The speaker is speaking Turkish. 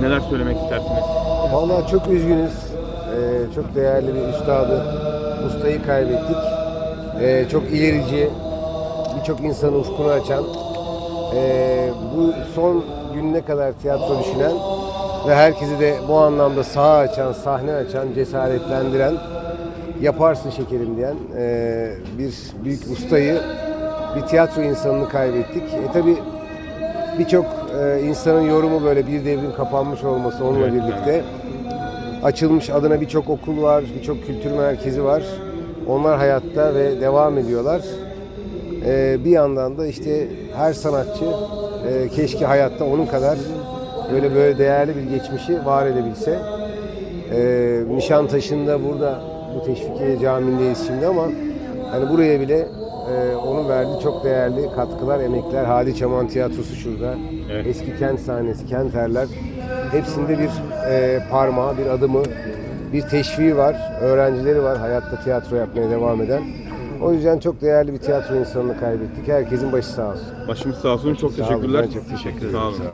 Neler söylemek istersiniz? Vallahi çok üzgünüz. Ee, çok değerli bir üstadı, ustayı kaybettik. Ee, çok ilerici, birçok insanı ufkunu açan, ee, bu son gününe kadar tiyatro düşünen ve herkesi de bu anlamda saha açan, sahne açan, cesaretlendiren, yaparsın şekerim diyen ee, bir büyük ustayı, bir tiyatro insanını kaybettik. E tabi birçok e, insanın yorumu böyle bir devrin kapanmış olması onunla Evet, birlikte. Açılmış adına birçok okul var, birçok kültür merkezi var. Onlar hayatta ve devam ediyorlar. E, bir yandan da işte her sanatçı e, keşke hayatta onun kadar böyle böyle değerli bir geçmişi var edebilse. E, Nişantaşı'nda burada bu Teşvikiye Camii'ndeyiz şimdi ama hani buraya bile e, onun verdiği çok değerli katkılar, emekler. Hadi Çaman Tiyatrosu şurada. Evet. Eski kent sahnesi, kenterler. Hepsinde bir e, parmağı, bir adımı, bir teşviği var. Öğrencileri var hayatta tiyatro yapmaya devam eden. O yüzden çok değerli bir tiyatro insanını kaybettik. Herkesin başı sağ olsun. Başımız sağ olsun. Çok Sağ olun, teşekkürler. ben çok teşekkür ederim. Sağ olun. Sağ olun.